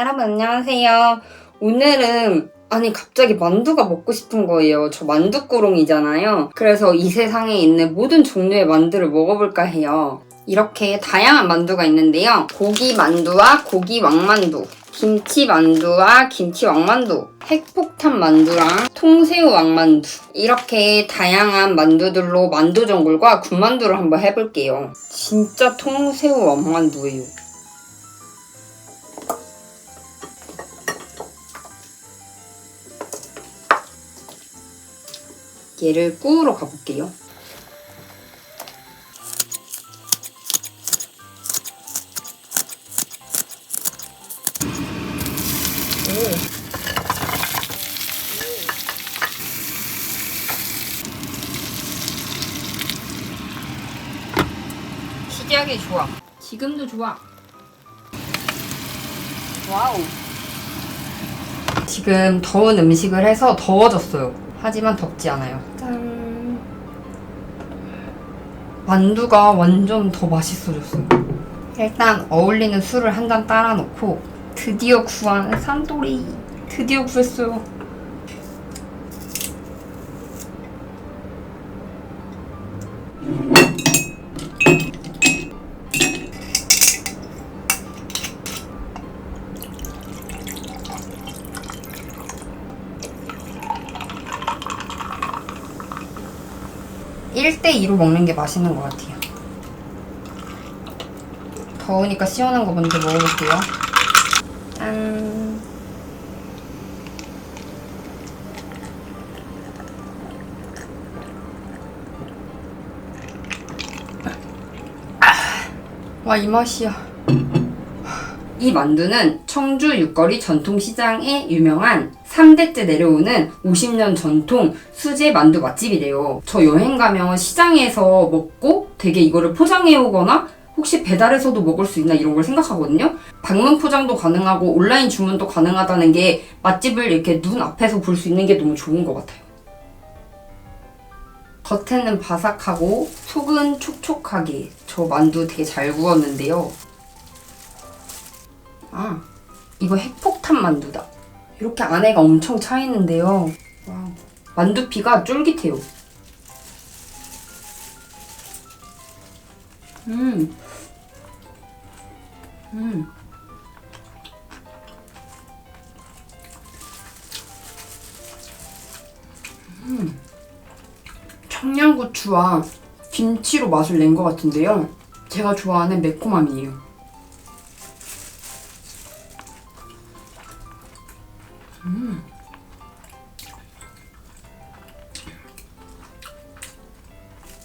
여러분 안녕하세요. 오늘은 아니 갑자기 만두가 먹고 싶은 거예요. 저 만두꾸롱이잖아요. 그래서 이 세상에 있는 모든 종류의 만두를 먹어볼까 해요. 이렇게 다양한 만두가 있는데요. 고기 만두와 고기 왕만두, 김치 만두와 김치 왕만두, 핵폭탄 만두랑 통새우 왕만두 이렇게 다양한 만두들로 만두 전골과 군만두를 한번 해볼게요. 진짜 통새우 왕만두예요. 얘를 구우러 가볼게요. 시작이 좋아. 지금도 좋아. 와우. 지금 더운 음식을 해서 더워졌어요. 하지만 덥지 않아요. 짠. 만두가 완전 더 맛있어졌어요. 일단 어울리는 술을 한 잔 따라 놓고 드디어 구한 산도리. 드디어 구했어요. 일대이로 먹는 게 맛있는 것 같아요. 더우니까 시원한 거 먼저 먹어볼게요. 짠. 와, 이 맛이야. 이 만두는 청주 육거리 전통시장에 유명한 3대째 내려오는 50년 전통 수제 만두 맛집이래요. 저 여행 가면 시장에서 먹고 되게 이거를 포장해 오거나 혹시 배달해서도 먹을 수 있나 이런 걸 생각하거든요. 방문 포장도 가능하고 온라인 주문도 가능하다는 게 맛집을 이렇게 눈 앞에서 볼 수 있는 게 너무 좋은 것 같아요. 겉에는 바삭하고 속은 촉촉하게 저 만두 되게 잘 구웠는데요. 아, 이거 핵폭탄 만두다. 이렇게 안에가 엄청 차 있는데요. 와, 만두피가 쫄깃해요. 음. 음. 음. 청양고추와 김치로 맛을 낸 것 같은데요. 제가 좋아하는 매콤함이에요.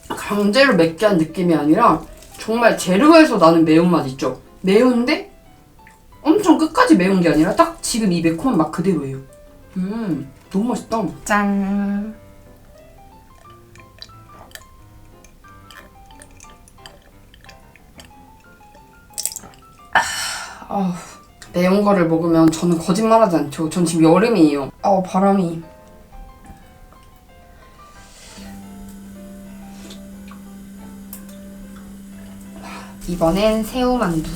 강제로 맵게 한 느낌이 아니라 정말 재료에서 나는 매운맛 있죠. 매운데 엄청 끝까지 매운 게 아니라 딱 지금 이 매콤한 맛 그대로예요. 음, 너무 맛있다. 짠. 아, 매운 거를 먹으면 저는 거짓말하지 않죠. 전 지금 여름이에요. 아, 바람이. 이번엔 새우만두.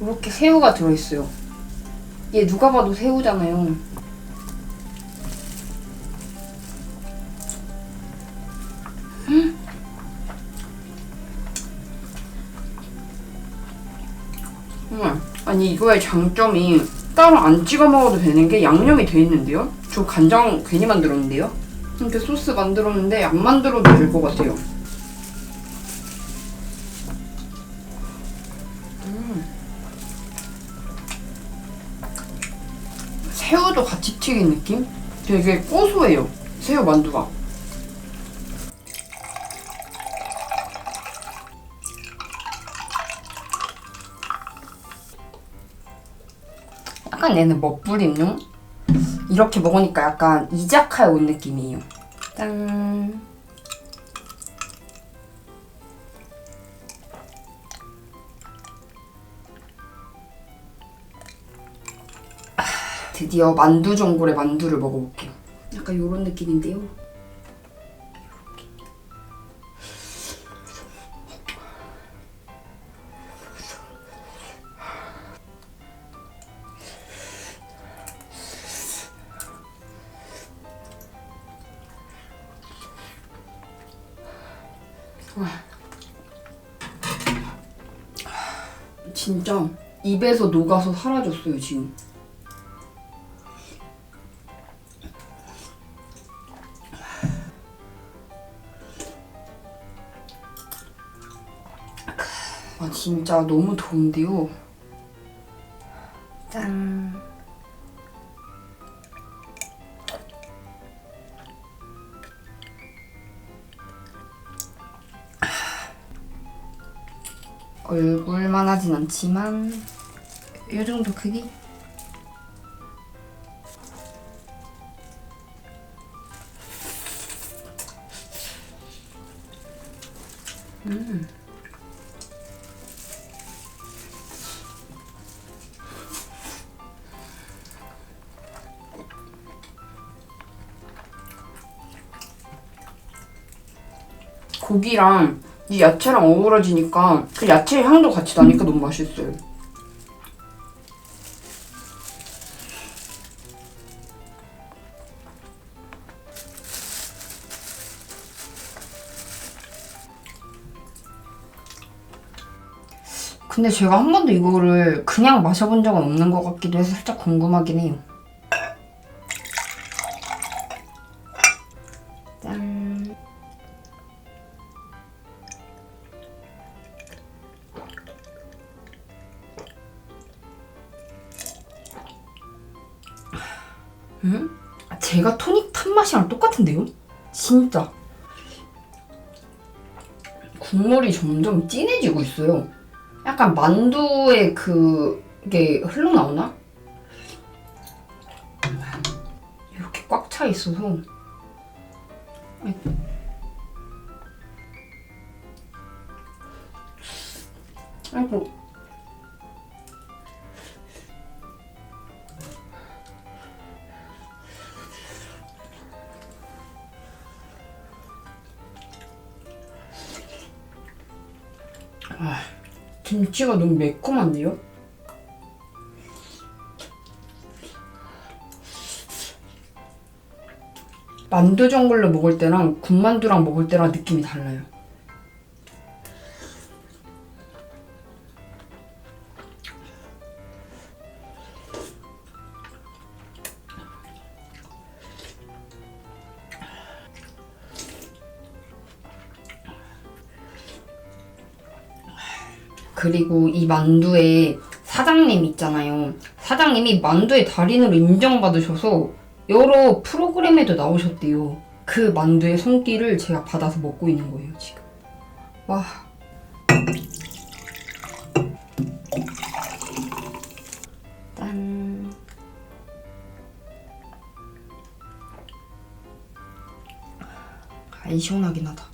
이렇게 새우가 들어있어요. 얘 누가 봐도 새우잖아요. 아니 이거의 장점이 따로 안 찍어 먹어도 되는 게 양념이 돼 있는데요? 저 간장 괜히 만들었는데요? 이렇게 소스 만들었는데 안 만들어도 될 것 같아요. 새우도 같이 튀긴 느낌? 되게 고소해요. 새우 만두가. 약간 얘는 멋부림용? 이렇게 먹으니까 약간 이자카야 온 느낌이에요. 짠. 드디어 만두 전골의 만두를 먹어볼게요. 약간 이런 느낌인데요. 진짜 입에서 녹아서 사라졌어요 지금. 아 진짜 너무 더운데요. 않지만 이 정도 크기? 고기랑 이 야채랑 어우러지니까 그 야채의 향도 같이 나니까 너무 맛있어요. 근데 제가 한 번도 이거를 그냥 마셔본 적은 없는 것 같기도 해서 살짝 궁금하긴 해요. 응? 아, 제가 토닉 탄 맛이랑 똑같은데요? 진짜. 국물이 점점 진해지고 있어요. 약간 만두에 그게 흘러나오나? 이렇게 꽉 차 있어서. 아이고. 아이고. 김치가 너무 매콤한데요? 만두 전골로 먹을 때랑 군만두랑 먹을 때랑 느낌이 달라요. 그리고 이 만두에 사장님 있잖아요. 사장님이 만두의 달인으로 인정받으셔서 여러 프로그램에도 나오셨대요. 그 만두의 손길을 제가 받아서 먹고 있는 거예요, 지금. 와. 짠. 아이 시원하긴 하다.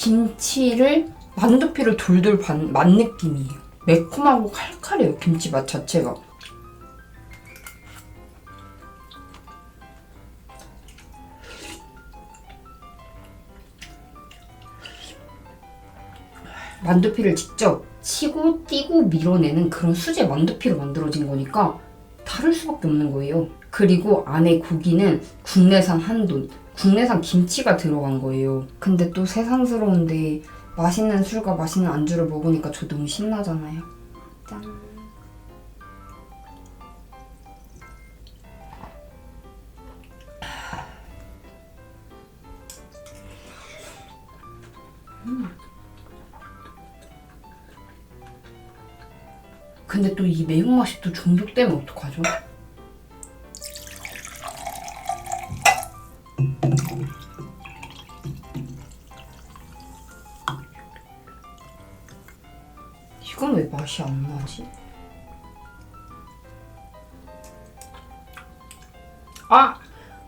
김치를 만두피를 돌돌 반, 만 느낌이에요. 매콤하고 칼칼해요, 김치 맛 자체가. 만두피를 직접 치고 띄고 밀어내는 그런 수제 만두피로 만들어진 거니까 다를 수밖에 없는 거예요. 그리고 안에 고기는 국내산 한돈, 국내산 김치가 들어간 거예요. 근데 또 세상스러운데 맛있는 술과 맛있는 안주를 먹으니까 저 너무 신나잖아요. 짠. 음. 근데 또 이 매운맛이 또 중독되면 어떡하죠? 맛이? 아!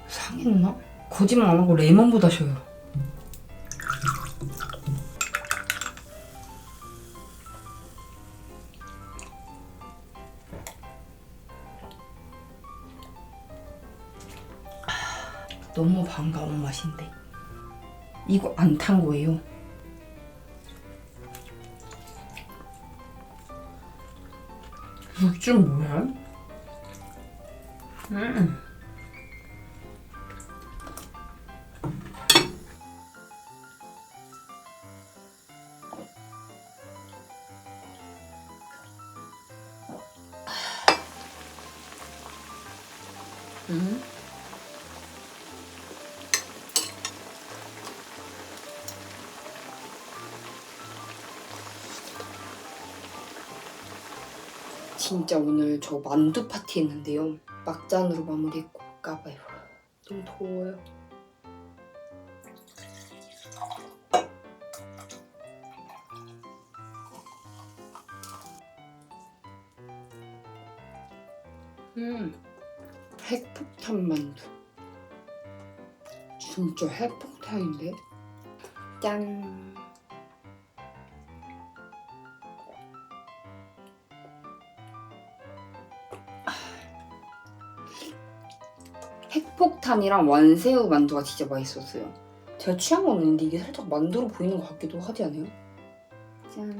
상했나? 거짓말 안 하고 레몬보다 쉬어요. 너무 반가운 맛인데. 이거 안 탄 거예요. 육즙 뭐야? 음. 음. 진짜 오늘 저 만두 파티 했는데요. 막잔으로 마무리했고 까봐요. 너무 더워요. 음, 핵폭탄 만두. 진짜 핵폭탄인데? 짠. 핵폭탄이랑 완새우 만두가 진짜 맛있었어요. 제가 건 아닌데 이게 살짝 만두로 보이는 것 같기도 하지 않아요? 짠.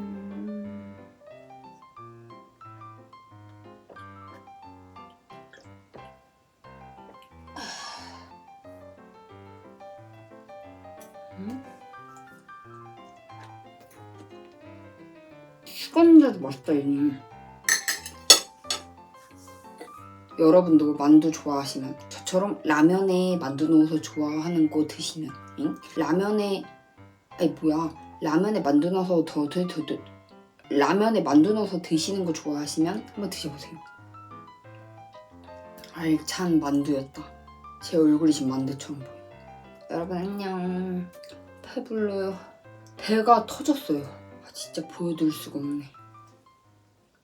음? 식었는데도 맛있다 얘는. 여러분도 만두 좋아하시면 저처럼 라면에 만두 넣어서 좋아하는 거 드시면 응? 라면에 아니 뭐야. 라면에 만두 넣어서 더더더 라면에 만두 넣어서 드시는 거 좋아하시면 한번 드셔보세요. 알찬 만두였다. 제 얼굴이 지금 만두처럼 보여. 여러분 안녕. 배불러요. 배가 터졌어요. 아, 진짜 보여드릴 수가 없네